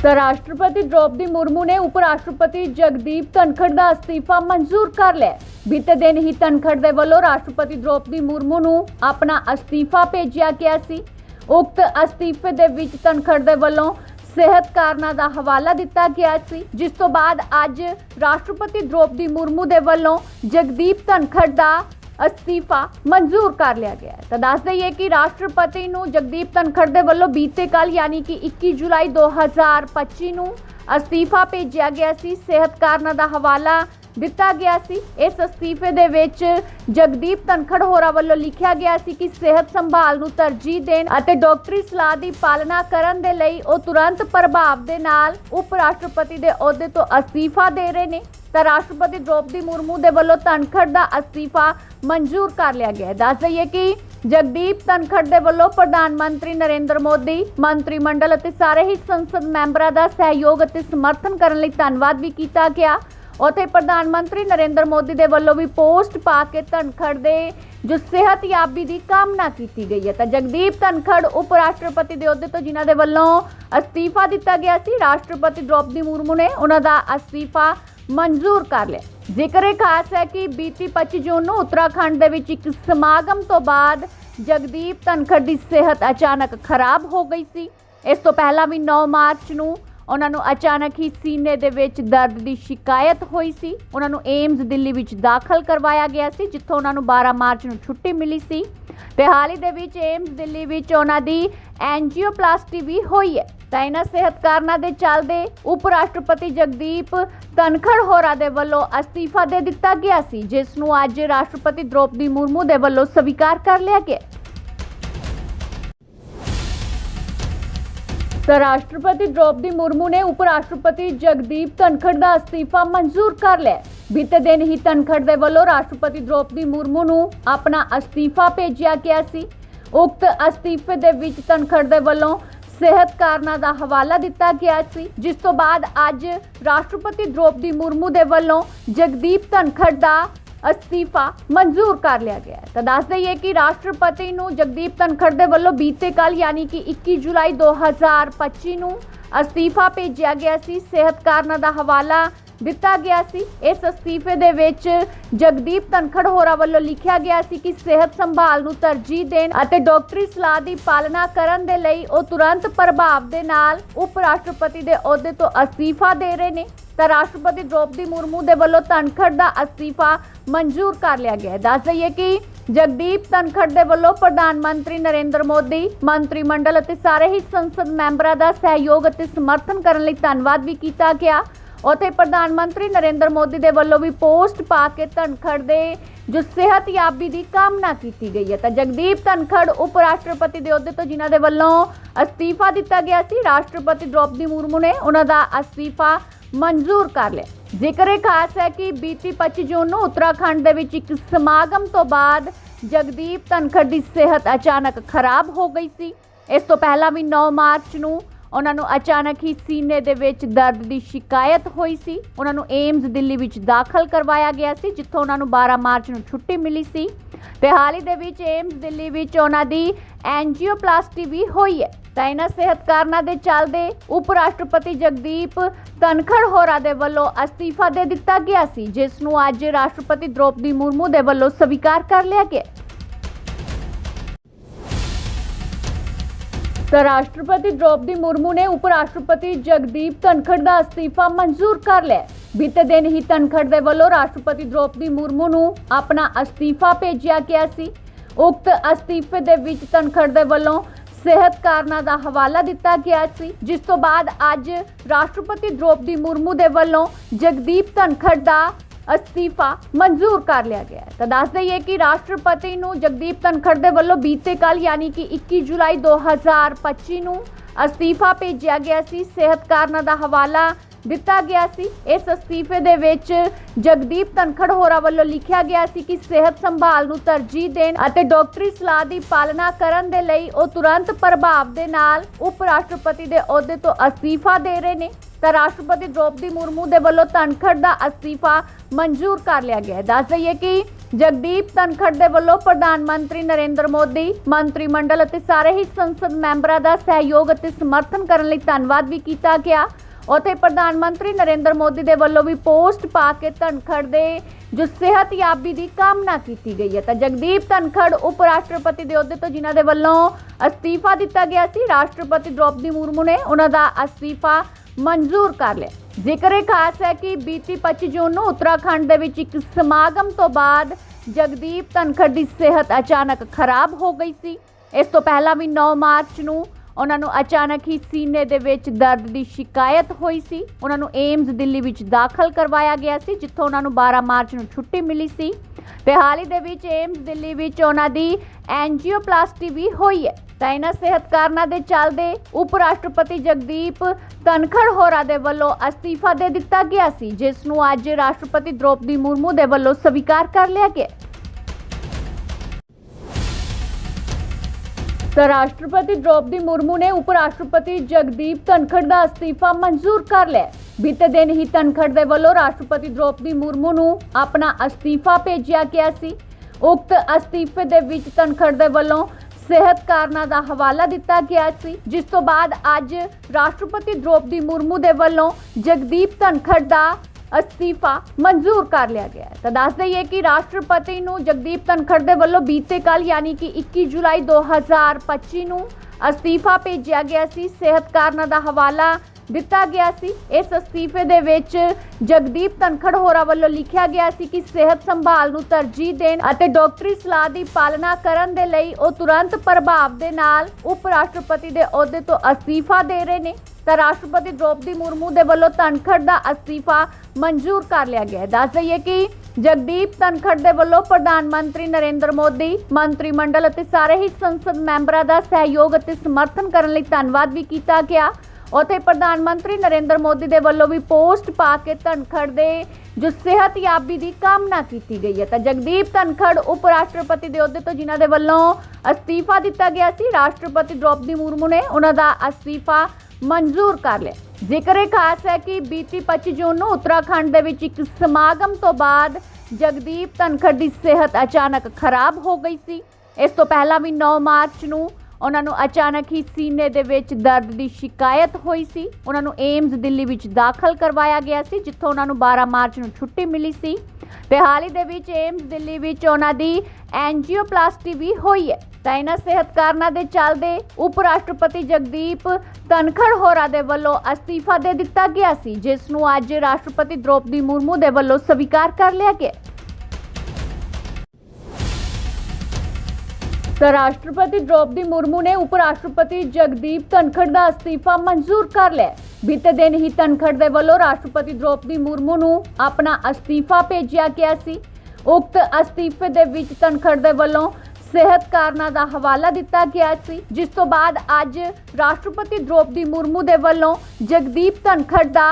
Speaker 1: ਤਾਂ ਰਾਸ਼ਟਰਪਤੀ ਦ੍ਰੋਪਦੀ ਮੁਰਮੂ ਨੇ ਉਪ ਰਾਸ਼ਟਰਪਤੀ ਜਗਦੀਪ ਧਨਖੜ ਦਾ ਅਸਤੀਫਾ ਮਨਜ਼ੂਰ ਕਰ ਲਿਆ ਬੀਤੇ ਦਿਨ ਹੀ ਧਨਖੜ ਦੇ ਵੱਲੋਂ ਰਾਸ਼ਟਰਪਤੀ ਦ੍ਰੋਪਦੀ ਮੁਰਮੂ ਨੂੰ ਆਪਣਾ ਅਸਤੀਫਾ ਭੇਜਿਆ ਗਿਆ ਸੀ। ਉਕਤ ਅਸਤੀਫੇ ਦੇ ਵਿੱਚ ਧਨਖੜ ਦੇ ਵੱਲੋਂ ਸਿਹਤ ਕਾਰਨਾਂ ਦਾ ਹਵਾਲਾ ਦਿੱਤਾ ਗਿਆ ਸੀ, ਜਿਸ ਤੋਂ ਬਾਅਦ ਅੱਜ ਰਾਸ਼ਟਰਪਤੀ ਦ੍ਰੋਪਦੀ ਮੁਰਮੂ ਦੇ ਵੱਲੋਂ ਜਗਦੀਪ ਧਨਖੜ ਦਾ ਅਸਤੀਫਾ ਮਨਜ਼ੂਰ ਕਰ ਲਿਆ ਗਿਆ ਹੈ। ਤਾਂ ਦੱਸ ਦਈਏ ਕਿ ਰਾਸ਼ਟਰਪਤੀ ਨੂੰ ਜਗਦੀਪ ਧਨਖੜ ਦੇ ਵੱਲੋਂ ਬੀਤੇ ਕੱਲ ਯਾਨੀ ਕਿ 21 ਜੁਲਾਈ 2025 ਨੂੰ ਅਸਤੀਫਾ ਭੇਜਿਆ ਗਿਆ ਸੀ। ਸਿਹਤ ਕਾਰਨਾਂ ਦਾ ਹਵਾਲਾ ਦਿੱਤਾ ਗਿਆ ਸੀ। ਇਸ ਅਸਤੀਫੇ ਦੇ ਵਿੱਚ ਜਗਦੀਪ ਧਨਖੜ ਹੋਰਾਂ ਵੱਲੋਂ ਲਿਖਿਆ ਗਿਆ ਸੀ ਕਿ ਸਿਹਤ ਸੰਭਾਲ ਨੂੰ ਤਰਜੀਹ ਦੇਣ ਅਤੇ ਡਾਕਟਰੀ ਸਲਾਹ ਦੀ ਪਾਲਣਾ ਕਰਨ ਦੇ ਲਈ ਉਹ ਤੁਰੰਤ ਪ੍ਰਭਾਵ ਦੇ ਨਾਲ ਉਪ ਰਾਸ਼ਟਰਪਤੀ ਦੇ ਅਹੁਦੇ ਤੋਂ ਅਸਤੀਫਾ ਦੇ ਰਹੇ ਨੇ। ਤਾਂ ਰਾਸ਼ਟਰਪਤੀ ਦ੍ਰੋਪਦੀ ਮੁਰਮੂ ਦੇ ਵੱਲੋਂ ਧਨਖੜ ਦਾ ਅਸਤੀਫਾ ਮਨਜ਼ੂਰ ਕਰ ਲਿਆ ਗਿਆ ਹੈ। ਦੱਸ ਦਈਏ ਕਿ ਜਗਦੀਪ ਧਨਖੜ ਦੇ ਵੱਲੋਂ ਪ੍ਰਧਾਨ ਮੰਤਰੀ ਨਰਿੰਦਰ ਮੋਦੀ, ਮੰਤਰੀ ਮੰਡਲ ਅਤੇ ਸਾਰੇ ਹੀ ਸੰਸਦ ਮੈਂਬਰਾਂ ਦਾ ਸਹਿਯੋਗ ਅਤੇ ਸਮਰਥਨ ਕਰਨ ਲਈ ਧੰਨਵਾਦ ਵੀ ਕੀਤਾ ਗਿਆ। ਉੱਥੇ ਪ੍ਰਧਾਨ ਮੰਤਰੀ ਨਰਿੰਦਰ ਮੋਦੀ ਦੇ ਵੱਲੋਂ ਵੀ ਪੋਸਟ ਪਾ ਕੇ ਧਨਖੜ ਦੇ ਜੋ ਸਿਹਤਯਾਬੀ ਦੀ ਕਾਮਨਾ ਕੀਤੀ ਗਈ ਹੈ। ਤਾਂ ਜਗਦੀਪ ਧਨਖੜ ਉਪ ਰਾਸ਼ਟਰਪਤੀ ਦੇ ਅਹੁਦੇ ਤੋਂ ਜਿਨ੍ਹਾਂ ਦੇ ਵੱਲੋਂ ਅਸਤੀਫਾ ਦਿੱਤਾ ਗਿਆ ਸੀ, ਰਾਸ਼ਟਰਪਤੀ ਦ੍ਰੋਪਦੀ ਮੁਰਮੂ ਨੇ ਉਹਨਾਂ ਦਾ ਅਸਤੀਫਾ ਮਨਜ਼ੂਰ ਕਰ ਲਿਆ। ਜ਼ਿਕਰ ਇਹ ਖਾਸ ਹੈ ਕਿ ਬੀਤੀ 25 ਜੂਨ ਨੂੰ ਉੱਤਰਾਖੰਡ ਦੇ ਵਿੱਚ ਇੱਕ ਸਮਾਗਮ ਤੋਂ ਬਾਅਦ ਜਗਦੀਪ ਧਨਖੜ ਦੀ ਸਿਹਤ ਅਚਾਨਕ ਖਰਾਬ ਹੋ ਗਈ ਸੀ। ਇਸ ਤੋਂ ਪਹਿਲਾਂ ਵੀ 9 ਮਾਰਚ ਨੂੰ ਉਹਨਾਂ ਨੂੰ ਅਚਾਨਕ ਹੀ ਸੀਨੇ ਦੇ ਵਿੱਚ ਦਰਦ ਦੀ ਸ਼ਿਕਾਇਤ ਹੋਈ ਸੀ। ਉਹਨਾਂ ਨੂੰ ਏਮਜ਼ ਦਿੱਲੀ ਵਿੱਚ ਦਾਖਲ ਕਰਵਾਇਆ ਗਿਆ ਸੀ, ਜਿੱਥੋਂ ਉਹਨਾਂ ਨੂੰ 12 ਮਾਰਚ ਨੂੰ ਛੁੱਟੀ ਮਿਲੀ ਸੀ। ਤੇ ਹਾਲ ਹੀ ਦੇ ਵਿੱਚ ਏਮਜ਼ ਦਿੱਲੀ ਵਿੱਚ ਉਹਨਾਂ ਦੀ ਐਂਜੀਓਪਲਾਸਟੀ ਵੀ ਹੋਈ ਹੈ। ਤਾਂ ਇਹਨਾਂ ਸਿਹਤ ਕਾਰਨਾਂ ਦੇ ਚੱਲਦੇ ਉਪ ਰਾਸ਼ਟਰਪਤੀ ਜਗਦੀਪ ਧਨਖੜ ਹੋਰਾਂ ਦੇ ਵੱਲੋਂ ਅਸਤੀਫਾ ਦੇ ਦਿੱਤਾ ਗਿਆ ਸੀ, ਜਿਸ ਨੂੰ ਅੱਜ ਰਾਸ਼ਟਰਪਤੀ ਦ੍ਰੋਪਦੀ ਮੁਰਮੂ ਦੇ ਵੱਲੋਂ ਸਵੀਕਾਰ ਕਰ ਲਿਆ ਗਿਆ। ਤਾਂ ਰਾਸ਼ਟਰਪਤੀ ਦ੍ਰੋਪਦੀ ਮੁਰਮੂ ਨੇ ਉਪ ਰਾਸ਼ਟਰਪਤੀ ਜਗਦੀਪ ਧਨਖੜ ਦਾ ਅਸਤੀਫਾ ਮਨਜ਼ੂਰ ਕਰ ਲਿਆ। ਬੀਤੇ ਦਿਨ ਹੀ ਧਨਖੜ ਦੇ ਵੱਲੋਂ ਰਾਸ਼ਟਰਪਤੀ ਦ੍ਰੋਪਦੀ ਮੁਰਮੂ ਨੂੰ ਆਪਣਾ ਅਸਤੀਫਾ ਭੇਜਿਆ ਗਿਆ ਸੀ। ਉਕਤ ਅਸਤੀਫੇ ਦੇ ਵਿੱਚ ਧਨਖੜ ਦੇ ਵੱਲੋਂ ਸਿਹਤ ਕਾਰਨਾਂ ਦਾ ਹਵਾਲਾ ਦਿੱਤਾ ਗਿਆ ਸੀ, ਜਿਸ ਤੋਂ ਬਾਅਦ ਅੱਜ ਰਾਸ਼ਟਰਪਤੀ ਦ੍ਰੋਪਦੀ ਮੁਰਮੂ ਦੇ ਵੱਲੋਂ ਜਗਦੀਪ ਧਨਖੜ ਦਾ ਅਸਤੀਫਾ ਮਨਜ਼ੂਰ ਕਰ ਲਿਆ ਗਿਆ ਹੈ। ਤਾਂ ਦੱਸ ਦਈਏ ਕਿ ਰਾਸ਼ਟਰਪਤੀ ਨੂੰ ਜਗਦੀਪ ਧਨਖੜ ਦੇ ਵੱਲੋਂ ਬੀਤੇ ਕੱਲ ਯਾਨੀ ਕਿ 21 ਜੁਲਾਈ 2025 ਨੂੰ ਅਸਤੀਫਾ ਭੇਜਿਆ ਗਿਆ ਸੀ। ਸਿਹਤ ਕਾਰਨਾਂ ਦਾ ਹਵਾਲਾ ਦਿੱਤਾ ਗਿਆ ਸੀ। ਇਸ ਅਸਤੀਫੇ ਦੇ ਵਿੱਚ ਜਗਦੀਪ ਧਨਖੜ ਹੋਰਾਂ ਵੱਲੋਂ ਲਿਖਿਆ ਗਿਆ ਸੀ ਕਿ ਸਿਹਤ ਸੰਭਾਲ ਨੂੰ ਤਰਜੀਹ ਦੇਣ ਅਤੇ ਡਾਕਟਰੀ ਸਲਾਹ ਦੀ ਪਾਲਣਾ ਕਰਨ ਦੇ ਲਈ ਉਹ ਤੁਰੰਤ ਪ੍ਰਭਾਵ ਦੇ ਨਾਲ ਉਪ ਰਾਸ਼ਟਰਪਤੀ ਦੇ ਅਹੁਦੇ ਤੋਂ ਅਸਤੀਫਾ ਦੇ ਰਹੇ ਨੇ। ਤਾਂ ਰਾਸ਼ਟਰਪਤੀ ਦ੍ਰੋਪਦੀ ਮੁਰਮੂ ਦੇ ਵੱਲੋਂ ਧਨਖੜ ਦਾ ਅਸਤੀਫਾ ਮਨਜ਼ੂਰ ਕਰ ਲਿਆ ਗਿਆ ਹੈ। ਦੱਸ ਦਈਏ ਕਿ ਜਗਦੀਪ ਧਨਖੜ ਦੇ ਵੱਲੋਂ ਪ੍ਰਧਾਨ ਮੰਤਰੀ ਨਰਿੰਦਰ ਮੋਦੀ, ਮੰਤਰੀ ਮੰਡਲ ਅਤੇ ਸਾਰੇ ਹੀ ਸੰਸਦ ਮੈਂਬਰਾਂ ਦਾ ਸਹਿਯੋਗ ਅਤੇ ਸਮਰਥਨ ਕਰਨ ਲਈ ਧੰਨਵਾਦ ਵੀ ਕੀਤਾ ਗਿਆ। ਉੱਥੇ ਪ੍ਰਧਾਨ ਮੰਤਰੀ ਨਰਿੰਦਰ ਮੋਦੀ ਦੇ ਵੱਲੋਂ ਵੀ ਪੋਸਟ ਪਾ ਕੇ ਧਨਖੜ ਦੇ ਜੋ ਸਿਹਤਯਾਬੀ ਦੀ ਕਾਮਨਾ ਕੀਤੀ ਗਈ ਹੈ। ਤਾਂ ਜਗਦੀਪ ਧਨਖੜ ਉਪ ਰਾਸ਼ਟਰਪਤੀ ਦੇ ਅਹੁਦੇ ਤੋਂ ਜਿਨ੍ਹਾਂ ਦੇ ਵੱਲੋਂ ਅਸਤੀਫਾ ਦਿੱਤਾ ਗਿਆ ਸੀ, ਰਾਸ਼ਟਰਪਤੀ ਦ੍ਰੋਪਦੀ ਮੁਰਮੂ ਨੇ ਉਹਨਾਂ ਦਾ ਅਸਤੀਫਾ ਮਨਜ਼ੂਰ ਕਰ ਲਿਆ। ਜ਼ਿਕਰ ਇਹ ਖਾਸ ਹੈ ਕਿ ਬੀਤੀ 25 ਜੂਨ ਨੂੰ ਉੱਤਰਾਖੰਡ ਦੇ ਵਿੱਚ ਇੱਕ ਸਮਾਗਮ ਤੋਂ ਬਾਅਦ ਜਗਦੀਪ ਧਨਖੜ ਦੀ ਸਿਹਤ ਅਚਾਨਕ ਖਰਾਬ ਹੋ ਗਈ ਸੀ। ਇਸ ਤੋਂ ਪਹਿਲਾਂ ਵੀ 9 ਮਾਰਚ ਨੂੰ ਉਹਨਾਂ ਨੂੰ ਅਚਾਨਕ ਹੀ ਸੀਨੇ ਦੇ ਵਿੱਚ ਦਰਦ ਦੀ ਸ਼ਿਕਾਇਤ ਹੋਈ ਸੀ। ਉਹਨਾਂ ਨੂੰ ਏਮਜ਼ ਦਿੱਲੀ ਵਿੱਚ ਦਾਖਲ ਕਰਵਾਇਆ ਗਿਆ ਸੀ, ਜਿੱਥੋਂ ਉਹਨਾਂ ਨੂੰ 12 ਮਾਰਚ ਨੂੰ ਛੁੱਟੀ ਮਿਲੀ ਸੀ। ਤੇ ਹਾਲ ਹੀ ਦੇ ਵਿੱਚ ਏਮਜ਼ ਦਿੱਲੀ ਵਿੱਚ ਉਹਨਾਂ ਦੀ ਐਂਜੀਓਪਲਾਸਟੀ ਵੀ ਹੋਈ ਹੈ। ਤਾਂ ਇਹਨਾਂ ਸਿਹਤ ਕਾਰਨਾਂ ਦੇ ਚੱਲਦੇ ਉਪ ਰਾਸ਼ਟਰਪਤੀ ਜਗਦੀਪ ਧਨਖੜ ਹੋਰਾਂ ਦੇ ਵੱਲੋਂ ਅਸਤੀਫਾ ਦੇ ਦਿੱਤਾ ਗਿਆ ਸੀ, ਜਿਸ ਨੂੰ ਅੱਜ ਰਾਸ਼ਟਰਪਤੀ ਦ੍ਰੋਪਦੀ ਮੁਰਮੂ ਦੇ ਵੱਲੋਂ ਸਵੀਕਾਰ ਕਰ ਲਿਆ ਗਿਆ ਤਾਂ ਰਾਸ਼ਟਰਪਤੀ ਦ੍ਰੋਪਦੀ ਮੁਰਮੂ ਨੇ ਉਪ ਰਾਸ਼ਟਰਪਤੀ ਜਗਦੀਪ ਧਨਖੜ ਦਾ ਅਸਤੀਫਾ ਮਨਜ਼ੂਰ ਕਰ ਲਿਆ ਬੀਤੇ ਦਿਨ ਹੀ ਧਨਖੜ ਦੇ ਵੱਲੋਂ ਰਾਸ਼ਟਰਪਤੀ ਦ੍ਰੋਪਦੀ ਮੁਰਮੂ ਨੂੰ ਆਪਣਾ ਅਸਤੀਫਾ ਭੇਜਿਆ ਗਿਆ ਸੀ। ਉਕਤ ਅਸਤੀਫੇ ਦੇ ਵਿੱਚ ਧਨਖੜ ਦੇ ਵੱਲੋਂ ਸਿਹਤ ਕਾਰਨਾਂ ਦਾ ਹਵਾਲਾ ਦਿੱਤਾ ਗਿਆ ਸੀ, ਜਿਸ ਤੋਂ ਬਾਅਦ ਅੱਜ ਰਾਸ਼ਟਰਪਤੀ ਦ੍ਰੋਪਦੀ ਮੁਰਮੂ ਦੇ ਵੱਲੋਂ ਜਗਦੀਪ ਧਨਖੜ ਦਾ ਅਸਤੀਫਾ ਮਨਜ਼ੂਰ ਕਰ ਲਿਆ ਗਿਆ ਹੈ। ਤਾਂ ਦੱਸ ਦਈਏ ਕਿ ਰਾਸ਼ਟਰਪਤੀ ਨੂੰ ਜਗਦੀਪ ਧਨਖੜ ਦੇ ਵੱਲੋਂ ਬੀਤੇ ਕੱਲ ਯਾਨੀ ਕਿ 21 ਜੁਲਾਈ 2025 ਨੂੰ ਅਸਤੀਫਾ ਭੇਜਿਆ ਗਿਆ ਸੀ। ਸਿਹਤ ਕਾਰਨਾਂ ਦਾ ਹਵਾਲਾ ਦਿੱਤਾ ਗਿਆ ਸੀ। ਇਸ ਅਸਤੀਫੇ ਦੇ ਵਿੱਚ ਜਗਦੀਪ ਧਨਖੜ ਹੋਰਾਂ ਵੱਲੋਂ ਲਿਖਿਆ ਗਿਆ ਸੀ ਕਿ ਸਿਹਤ ਸੰਭਾਲ ਨੂੰ ਤਰਜੀਹ ਦੇਣ ਅਤੇ ਡਾਕਟਰੀ ਸਲਾਹ ਦੀ ਪਾਲਣਾ ਕਰਨ ਦੇ ਲਈ ਉਹ ਤੁਰੰਤ ਪ੍ਰਭਾਵ ਦੇ ਨਾਲ ਉਪ ਰਾਸ਼ਟਰਪਤੀ ਦੇ ਅਹੁਦੇ ਤੋਂ ਅਸਤੀਫਾ ਦੇ ਰਹੇ ਨੇ। ਤਾਂ ਰਾਸ਼ਟਰਪਤੀ ਦ੍ਰੋਪਦੀ ਮੁਰਮੂ ਦੇ ਵੱਲੋਂ ਧਨਖੜ ਦਾ ਅਸਤੀਫਾ ਮਨਜ਼ੂਰ ਕਰ ਲਿਆ ਗਿਆ ਹੈ। ਦੱਸ ਦਈਏ ਕਿ ਜਗਦੀਪ ਧਨਖੜ ਦੇ ਵੱਲੋਂ ਪ੍ਰਧਾਨ ਮੰਤਰੀ ਨਰਿੰਦਰ ਮੋਦੀ, ਮੰਤਰੀ ਮੰਡਲ ਅਤੇ ਸਾਰੇ ਹੀ ਸੰਸਦ ਮੈਂਬਰਾਂ ਦਾ ਸਹਿਯੋਗ ਅਤੇ ਸਮਰਥਨ ਕਰਨ ਲਈ ਧੰਨਵਾਦ ਵੀ ਕੀਤਾ ਗਿਆ। ਉੱਥੇ ਪ੍ਰਧਾਨ ਮੰਤਰੀ ਨਰਿੰਦਰ ਮੋਦੀ ਦੇ ਵੱਲੋਂ ਵੀ ਪੋਸਟ ਪਾ ਕੇ ਧਨਖੜ ਦੇ ਜੋ ਸਿਹਤਯਾਬੀ ਦੀ ਕਾਮਨਾ ਕੀਤੀ ਗਈ ਹੈ। ਤਾਂ ਜਗਦੀਪ ਧਨਖੜ ਉਪ ਰਾਸ਼ਟਰਪਤੀ ਦੇ ਅਹੁਦੇ ਤੋਂ ਜਿਨ੍ਹਾਂ ਦੇ ਵੱਲੋਂ ਅਸਤੀਫਾ ਦਿੱਤਾ ਗਿਆ ਸੀ, ਰਾਸ਼ਟਰਪਤੀ ਦ੍ਰੋਪਦੀ ਮੁਰਮੂ ਨੇ ਉਹਨਾਂ ਦਾ ਅਸਤੀਫਾ ਮਨਜ਼ੂਰ ਕਰ ਲਿਆ। ਜ਼ਿਕਰ ਇਹ ਖਾਸ ਹੈ ਕਿ ਬੀਤੀ 25 ਜੂਨ ਨੂੰ ਉੱਤਰਾਖੰਡ ਦੇ ਵਿੱਚ ਇੱਕ ਸਮਾਗਮ ਤੋਂ ਬਾਅਦ ਜਗਦੀਪ ਧਨਖੜ ਦੀ ਸਿਹਤ ਅਚਾਨਕ ਖਰਾਬ ਹੋ ਗਈ ਸੀ, ਇਸ ਤੋਂ ਪਹਿਲਾਂ ਵੀ 9 ਮਾਰਚ ਨੂੰ ਉਹਨਾਂ ਨੂੰ ਅਚਾਨਕ ਹੀ ਸੀਨੇ ਦੇ ਵਿੱਚ ਦਰਦ ਦੀ ਸ਼ਿਕਾਇਤ ਹੋਈ ਸੀ। ਉਹਨਾਂ ਨੂੰ ਏਮਜ਼ ਦਿੱਲੀ ਵਿੱਚ ਦਾਖਲ ਕਰਵਾਇਆ ਗਿਆ ਸੀ, ਜਿੱਥੋਂ ਉਹਨਾਂ ਨੂੰ 12 ਮਾਰਚ ਨੂੰ ਛੁੱਟੀ ਮਿਲੀ ਸੀ। ਤੇ ਹਾਲ ਹੀ ਦੇ ਵਿੱਚ ਏਮਜ਼ ਦਿੱਲੀ ਵਿੱਚ ਉਹਨਾਂ ਦੀ ਐਂਜੀਓਪਲਾਸਟੀ ਵੀ ਹੋਈ ਹੈ। ਤਾਂ ਇਹਨਾਂ ਸਿਹਤ ਕਾਰਨਾਂ ਦੇ ਚੱਲਦੇ ਉਪ ਰਾਸ਼ਟਰਪਤੀ ਜਗਦੀਪ ਧਨਖੜ ਹੋਰਾਂ ਦੇ ਵੱਲੋਂ ਅਸਤੀਫਾ ਦੇ ਦਿੱਤਾ ਗਿਆ ਸੀ, ਜਿਸ ਨੂੰ ਅੱਜ ਰਾਸ਼ਟਰਪਤੀ ਦ੍ਰੋਪਦੀ ਮੁਰਮੂ ਦੇ ਵੱਲੋਂ ਸਵੀਕਾਰ ਕਰ ਲਿਆ ਗਿਆ। ਤਾਂ ਰਾਸ਼ਟਰਪਤੀ ਦ੍ਰੋਪਦੀ ਮੁਰਮੂ ਨੇ ਉਪ ਰਾਸ਼ਟਰਪਤੀ ਜਗਦੀਪ ਧਨਖੜ ਦਾ ਅਸਤੀਫਾ ਮਨਜ਼ੂਰ ਕਰ ਲਿਆ। ਬੀਤੇ ਦਿਨ ਹੀ ਧਨਖੜ ਦੇ ਵੱਲੋਂ ਰਾਸ਼ਟਰਪਤੀ ਦ੍ਰੋਪਦੀ ਮੁਰਮੂ ਨੂੰ ਆਪਣਾ ਅਸਤੀਫਾ ਭੇਜਿਆ ਗਿਆ ਸੀ। ਉਕਤ ਅਸਤੀਫੇ ਦੇ ਵਿੱਚ ਧਨਖੜ ਦੇ ਵੱਲੋਂ ਸਿਹਤ ਕਾਰਨਾਂ ਦਾ ਹਵਾਲਾ ਦਿੱਤਾ ਗਿਆ ਸੀ, ਜਿਸ ਤੋਂ ਬਾਅਦ ਅੱਜ ਰਾਸ਼ਟਰਪਤੀ ਦ੍ਰੋਪਦੀ ਮੁਰਮੂ ਦੇ ਵੱਲੋਂ ਜਗਦੀਪ ਧਨਖੜ ਦਾ ਅਸਤੀਫਾ ਮਨਜ਼ੂਰ ਕਰ ਲਿਆ ਗਿਆ ਹੈ। ਤਾਂ ਦੱਸ ਦਈਏ ਕਿ ਰਾਸ਼ਟਰਪਤੀ ਨੂੰ ਜਗਦੀਪ ਧਨਖੜ ਦੇ ਵੱਲੋਂ ਬੀਤੇ ਕੱਲ ਯਾਨੀ ਕਿ 21 ਜੁਲਾਈ 2025 ਨੂੰ ਅਸਤੀਫਾ ਭੇਜਿਆ ਗਿਆ ਸੀ। ਸਿਹਤ ਕਾਰਨਾਂ ਦਾ ਹਵਾਲਾ ਦਿੱਤਾ ਗਿਆ ਸੀ। ਇਸ ਅਸਤੀਫੇ ਦੇ ਵਿੱਚ ਜਗਦੀਪ ਧਨਖੜ ਹੋਰਾਂ ਵੱਲੋਂ ਲਿਖਿਆ ਗਿਆ ਸੀ ਕਿ ਸਿਹਤ ਸੰਭਾਲ ਨੂੰ ਤਰਜੀਹ ਦੇਣ ਅਤੇ ਡਾਕਟਰੀ ਸਲਾਹ ਦੀ ਪਾਲਣਾ ਕਰਨ ਦੇ ਲਈ ਉਹ ਤੁਰੰਤ ਪ੍ਰਭਾਵ ਦੇ ਨਾਲ ਉਪ ਰਾਸ਼ਟਰਪਤੀ ਦੇ ਅਹੁਦੇ ਤੋਂ ਅਸਤੀਫਾ ਦੇ ਰਹੇ ਨੇ। ਤਾਂ ਰਾਸ਼ਟਰਪਤੀ ਦ੍ਰੋਪਦੀ ਮੁਰਮੂ ਦੇ ਵੱਲੋਂ ਧਨਖੜ ਦਾ ਅਸਤੀਫਾ ਮਨਜ਼ੂਰ ਕਰ ਲਿਆ ਗਿਆ ਹੈ। ਦੱਸ ਦਈਏ ਕਿ ਜਗਦੀਪ ਧਨਖੜ ਦੇ ਵੱਲੋਂ ਪ੍ਰਧਾਨ ਮੰਤਰੀ ਨਰਿੰਦਰ ਮੋਦੀ, ਮੰਤਰੀ ਮੰਡਲ ਅਤੇ ਸਾਰੇ ਹੀ ਸੰਸਦ ਮੈਂਬਰਾਂ ਦਾ ਸਹਿਯੋਗ ਅਤੇ ਸਮਰਥਨ ਕਰਨ ਲਈ ਧੰਨਵਾਦ ਵੀ ਕੀਤਾ ਗਿਆ। ਉੱਥੇ ਪ੍ਰਧਾਨ ਮੰਤਰੀ ਨਰਿੰਦਰ ਮੋਦੀ ਦੇ ਵੱਲੋਂ ਵੀ ਪੋਸਟ ਪਾ ਕੇ ਧਨਖੜ ਦੇ ਜੋ ਸਿਹਤਯਾਬੀ ਦੀ ਕਾਮਨਾ ਕੀਤੀ ਗਈ ਹੈ। ਤਾਂ ਜਗਦੀਪ ਧਨਖੜ ਉਪ ਰਾਸ਼ਟਰਪਤੀ ਦੇ ਅਹੁਦੇ ਤੋਂ ਜਿਨ੍ਹਾਂ ਦੇ ਵੱਲੋਂ ਅਸਤੀਫਾ ਦਿੱਤਾ ਗਿਆ ਸੀ, ਰਾਸ਼ਟਰਪਤੀ ਦ੍ਰੋਪਦੀ ਮੁਰਮੂ ਨੇ ਉਹਨਾਂ ਦਾ ਅਸਤੀਫਾ ਮਨਜ਼ੂਰ ਕਰ ਲਿਆ। ਜ਼ਿਕਰ ਇਹ ਖਾਸ ਹੈ ਕਿ ਬੀਤੀ 25 ਜੂਨ ਨੂੰ ਉੱਤਰਾਖੰਡ ਦੇ ਵਿੱਚ ਇੱਕ ਸਮਾਗਮ ਤੋਂ ਬਾਅਦ ਜਗਦੀਪ ਧਨਖੜ ਦੀ ਸਿਹਤ ਅਚਾਨਕ ਖਰਾਬ ਹੋ ਗਈ ਸੀ। ਇਸ ਤੋਂ ਪਹਿਲਾਂ ਵੀ 9 ਮਾਰਚ ਨੂੰ ਉਹਨਾਂ ਨੂੰ ਅਚਾਨਕ ਹੀ ਸੀਨੇ ਦੇ ਵਿੱਚ ਦਰਦ ਦੀ ਸ਼ਿਕਾਇਤ ਹੋਈ ਸੀ। ਉਹਨਾਂ ਨੂੰ ਏਮਜ਼, ਦਿੱਲੀ ਵਿੱਚ ਦਾਖਲ ਕਰਵਾਇਆ ਗਿਆ ਸੀ, ਜਿੱਥੋਂ ਉਹਨਾਂ ਨੂੰ 12 ਮਾਰਚ ਨੂੰ ਛੁੱਟੀ ਮਿਲੀ ਸੀ। ਤੇ ਹਾਲ ਹੀ ਦੇ ਵਿੱਚ ਏਮਜ਼, ਦਿੱਲੀ ਵਿੱਚ ਉਹਨਾਂ ਦੀ ਐਂਜੀਓਪਲਾਸਟੀ ਵੀ ਹੋਈ ਹੈ। ਤਾਂ ਇਹਨਾਂ ਸਿਹਤ ਕਾਰਨਾਂ ਦੇ ਚੱਲਦੇ ਉਪ ਰਾਸ਼ਟਰਪਤੀ ਜਗਦੀਪ ਧਨਖੜ ਹੋਰਾਂ ਦੇ ਵੱਲੋਂ ਅਸਤੀਫਾ ਦੇ ਦਿੱਤਾ ਗਿਆ ਸੀ, ਜਿਸ ਨੂੰ ਅੱਜ ਰਾਸ਼ਟਰਪਤੀ ਦ੍ਰੋਪਦੀ ਮੁਰਮੂ ਦੇ ਵੱਲੋਂ ਸਵੀਕਾਰ ਕਰ ਲਿਆ ਗਿਆ। ਤਾਂ ਰਾਸ਼ਟਰਪਤੀ ਦ੍ਰੋਪਦੀ ਮੁਰਮੂ ਨੇ ਉਪ ਰਾਸ਼ਟਰਪਤੀ ਜਗਦੀਪ ਧਨਖੜ ਦਾ ਅਸਤੀਫਾ ਮਨਜ਼ੂਰ ਕਰ ਲਿਆ ਬੀਤੇ ਦਿਨ ਹੀ ਧਨਖੜ ਦੇ ਵੱਲੋਂ ਰਾਸ਼ਟਰਪਤੀ ਦ੍ਰੋਪਦੀ ਮੁਰਮੂ ਨੂੰ ਆਪਣਾ ਅਸਤੀਫਾ ਭੇਜਿਆ ਗਿਆ ਸੀ। ਉਕਤ ਅਸਤੀਫੇ ਦੇ ਵਿੱਚ ਧਨਖੜ ਦੇ ਵੱਲੋਂ ਸਿਹਤ ਕਾਰਨਾਂ ਦਾ ਹਵਾਲਾ ਦਿੱਤਾ ਗਿਆ ਸੀ, ਜਿਸ ਤੋਂ ਬਾਅਦ ਅੱਜ ਰਾਸ਼ਟਰਪਤੀ ਦ੍ਰੋਪਦੀ ਮੁਰਮੂ ਦੇ ਵੱਲੋਂ ਜਗਦੀਪ ਧਨਖੜ ਦਾ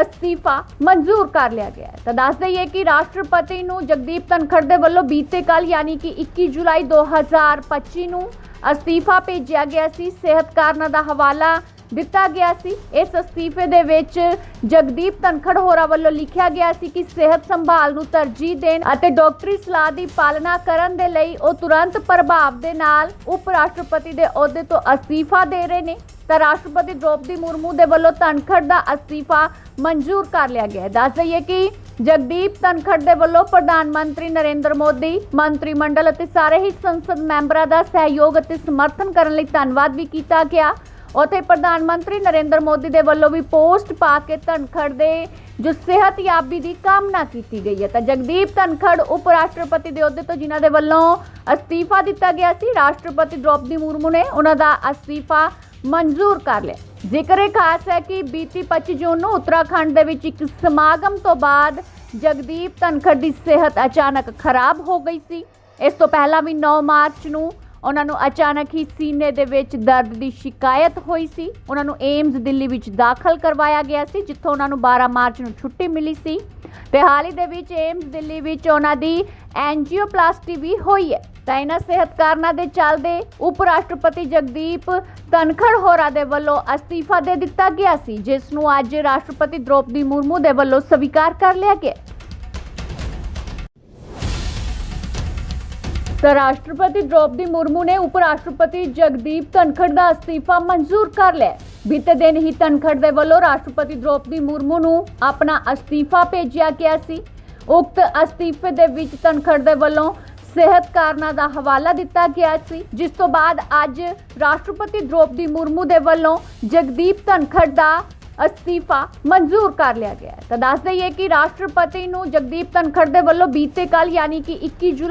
Speaker 1: ਅਸਤੀਫਾ ਮਨਜ਼ੂਰ ਕਰ ਲਿਆ ਗਿਆ ਹੈ। ਤਾਂ ਦੱਸ ਦਈਏ ਕਿ ਰਾਸ਼ਟਰਪਤੀ ਨੂੰ ਜਗਦੀਪ ਧਨਖੜ ਦੇ ਵੱਲੋਂ ਬੀਤੇ ਕੱਲ ਯਾਨੀ ਕਿ 21 ਜੁਲਾਈ 2025 ਨੂੰ ਅਸਤੀਫਾ ਭੇਜਿਆ ਗਿਆ ਸੀ। ਸਿਹਤ ਕਾਰਨਾਂ ਦਾ ਹਵਾਲਾ ਦਿੱਤਾ ਗਿਆ ਸੀ। ਇਸ ਅਸਤੀਫੇ ਦੇ ਵਿੱਚ ਜਗਦੀਪ ਧਨਖੜ ਹੋਰਾਂ ਵੱਲੋਂ ਲਿਖਿਆ ਗਿਆ ਸੀ ਕਿ ਸਿਹਤ ਸੰਭਾਲ ਨੂੰ ਤਰਜੀਹ ਦੇਣ ਅਤੇ ਡਾਕਟਰੀ ਸਲਾਹ ਦੀ ਪਾਲਣਾ ਕਰਨ ਦੇ ਲਈ ਉਹ ਤੁਰੰਤ ਪ੍ਰਭਾਵ ਦੇ ਨਾਲ ਉਪ ਰਾਸ਼ਟਰਪਤੀ ਦੇ ਅਹੁਦੇ ਤੋਂ ਅਸਤੀਫਾ ਦੇ ਰਹੇ ਨੇ। ਤਾਂ ਰਾਸ਼ਟਰਪਤੀ ਦ੍ਰੋਪਦੀ ਮੁਰਮੂ ਦੇ ਵੱਲੋਂ ਧਨਖੜ ਦਾ ਅਸਤੀਫਾ ਮਨਜ਼ੂਰ ਕਰ ਲਿਆ ਗਿਆ ਹੈ। ਦੱਸ ਦਈਏ ਕਿ ਜਗਦੀਪ ਧਨਖੜ ਦੇ ਵੱਲੋਂ ਪ੍ਰਧਾਨ ਮੰਤਰੀ ਨਰਿੰਦਰ ਮੋਦੀ, ਮੰਤਰੀ ਮੰਡਲ ਅਤੇ ਸਾਰੇ ਹੀ ਸੰਸਦ ਮੈਂਬਰਾਂ ਦਾ ਸਹਿਯੋਗ ਅਤੇ ਸਮਰਥਨ ਕਰਨ ਲਈ ਧੰਨਵਾਦ ਵੀ ਕੀਤਾ ਗਿਆ। ਉੱਥੇ ਪ੍ਰਧਾਨ ਮੰਤਰੀ ਨਰਿੰਦਰ ਮੋਦੀ ਦੇ ਵੱਲੋਂ ਵੀ ਪੋਸਟ ਪਾ ਕੇ ਧਨਖੜ ਦੇ ਜੋ ਸਿਹਤਯਾਬੀ ਦੀ ਕਾਮਨਾ ਕੀਤੀ ਗਈ ਹੈ। ਤਾਂ ਜਗਦੀਪ ਧਨਖੜ ਉਪ ਰਾਸ਼ਟਰਪਤੀ ਦੇ ਅਹੁਦੇ ਤੋਂ ਜਿਨ੍ਹਾਂ ਦੇ ਵੱਲੋਂ ਅਸਤੀਫਾ ਦਿੱਤਾ ਗਿਆ ਸੀ, ਰਾਸ਼ਟਰਪਤੀ ਦ੍ਰੋਪਦੀ ਮੁਰਮੂ ਨੇ ਉਹਨਾਂ ਦਾ ਅਸਤੀਫਾ ਮਨਜ਼ੂਰ ਕਰ ਲਿਆ। ਜ਼ਿਕਰ ਇਹ ਖਾਸ ਹੈ ਕਿ ਬੀਤੀ 25 ਜੂਨ ਨੂੰ ਉੱਤਰਾਖੰਡ ਦੇ ਵਿੱਚ ਇੱਕ ਸਮਾਗਮ ਤੋਂ ਬਾਅਦ ਜਗਦੀਪ ਧਨਖੜ ਦੀ ਸਿਹਤ ਅਚਾਨਕ ਖਰਾਬ ਹੋ ਗਈ ਸੀ। ਇਸ ਤੋਂ ਪਹਿਲਾਂ ਵੀ 9 ਮਾਰਚ ਨੂੰ ਉਹਨਾਂ ਨੂੰ ਅਚਾਨਕ ਹੀ ਸੀਨੇ ਦੇ ਵਿੱਚ ਦਰਦ ਦੀ ਸ਼ਿਕਾਇਤ ਹੋਈ ਸੀ। ਉਹਨਾਂ ਨੂੰ ਏਮਜ਼ ਦਿੱਲੀ ਵਿੱਚ ਦਾਖਲ ਕਰਵਾਇਆ ਗਿਆ ਸੀ, ਜਿੱਥੋਂ ਉਹਨਾਂ ਨੂੰ 12 ਮਾਰਚ ਨੂੰ ਛੁੱਟੀ ਮਿਲੀ ਸੀ। ਤੇ ਹਾਲ ਹੀ ਦੇ ਵਿੱਚ ਏਮਜ਼ ਦਿੱਲੀ ਵਿੱਚ ਉਹਨਾਂ ਦੀ ਐਂਜੀਓਪਲਾਸਟੀ ਵੀ ਹੋਈ ਹੈ। ਤਾਂ ਇਹਨਾਂ ਸਿਹਤ ਕਾਰਨਾਂ ਦੇ ਚੱਲਦੇ ਉਪ ਰਾਸ਼ਟਰਪਤੀ ਜਗਦੀਪ ਧਨਖੜ ਹੋਰਾਂ ਦੇ ਵੱਲੋਂ ਅਸਤੀਫਾ ਦੇ ਦਿੱਤਾ ਗਿਆ ਸੀ, ਜਿਸ ਨੂੰ ਅੱਜ ਰਾਸ਼ਟਰਪਤੀ ਦ੍ਰੋਪਦੀ ਮੁਰਮੂ ਦੇ ਵੱਲੋਂ ਸਵੀਕਾਰ ਕਰ ਲਿਆ ਗਿਆ। ਤਾਂ ਰਾਸ਼ਟਰਪਤੀ ਦ੍ਰੋਪਦੀ ਮੁਰਮੂ ਨੇ ਉਪ ਰਾਸ਼ਟਰਪਤੀ ਜਗਦੀਪ ਧਨਖੜ ਦਾ ਅਸਤੀਫਾ ਮਨਜ਼ੂਰ ਕਰ ਲਿਆ ਬੀਤੇ ਦਿਨ ਹੀ ਧਨਖੜ ਦੇ ਵੱਲੋਂ ਰਾਸ਼ਟਰਪਤੀ ਦ੍ਰੋਪਦੀ ਮੁਰਮੂ ਨੂੰ ਆਪਣਾ ਅਸਤੀਫਾ ਭੇਜਿਆ ਗਿਆ ਸੀ। ਉਕਤ ਅਸਤੀਫੇ ਦੇ ਵਿੱਚ ਧਨਖੜ ਦੇ ਵੱਲੋਂ ਸਿਹਤ ਕਾਰਨਾਂ ਦਾ ਹਵਾਲਾ ਦਿੱਤਾ ਗਿਆ ਸੀ, ਜਿਸ ਤੋਂ ਬਾਅਦ ਅੱਜ ਰਾਸ਼ਟਰਪਤੀ ਦ੍ਰੋਪਦੀ ਮੁਰਮੂ ਦੇ ਵੱਲੋਂ ਜਗਦੀਪ ਧਨਖੜ ਦਾ ਅਸਤੀਫਾ ਮਨਜ਼ੂਰ ਕਰ ਲਿਆ ਗਿਆ ਤਾਂ ਦੱਸ ਦਈਏ ਕਿ ਰਾਸ਼ਟਰਪਤੀ ਨੂੰ ਜਗਦੀਪ ਧਨਖੜ ਦੇ ਵੱਲੋਂ ਬੀਤੇ ਕੱਲ ਯਾਨੀ ਕਿ 21 ਜੁਲਾਈ